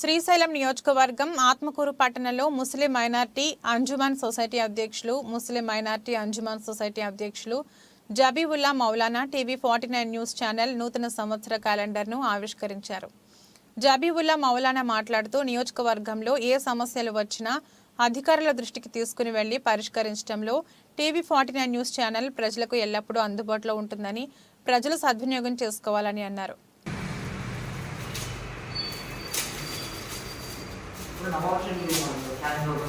శ్రీశైలం నియోజకవర్గం ఆత్మకూరు పట్టణంలో ముస్లిం minority Anjuman society అధ్యక్షులు ముస్లిం మైనార్టీ అంజుమాన్ సొసైటీ అధ్యక్షులు Zabiullah Maulana TV forty nine news channel నూతన సంవత్సర క్యాలెండర్ను ఆవిష్కరించారు. జబీవుల్లా మౌలానా మాట్లాడుతూ నియోజకవర్గంలో ఏ సమస్యలు వచ్చినా అధికారుల దృష్టికి తీసుకుని వెళ్ళి పరిష్కరించడంలో TV forty nine news channel ప్రజలకు ఎల్లప్పుడూ అందుబాటులో ఉంటుందని ప్రజలు సద్వినియోగం చేసుకోవాలని అన్నారు. Now watching you on the channel with.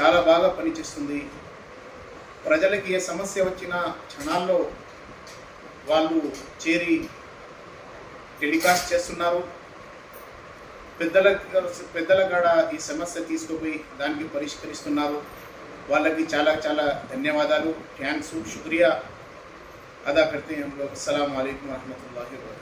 చాలా బాగా పనిచేస్తుంది. ప్రజలకి ఏ సమస్య వచ్చిన క్షణాల్లో వాళ్ళు చేరి టెలికాస్ట్ చేస్తున్నారు. పెద్దల పెద్దల కాడ ఈ సమస్య తీసుకుపోయి దానికి పరిష్కరిస్తున్నారు. వాళ్ళకి చాలా చాలా ధన్యవాదాలు. థ్యాంక్స్. శుక్రియా. అదా కర్తీయంలో అస్సలం అయికం వరహమూల వరకు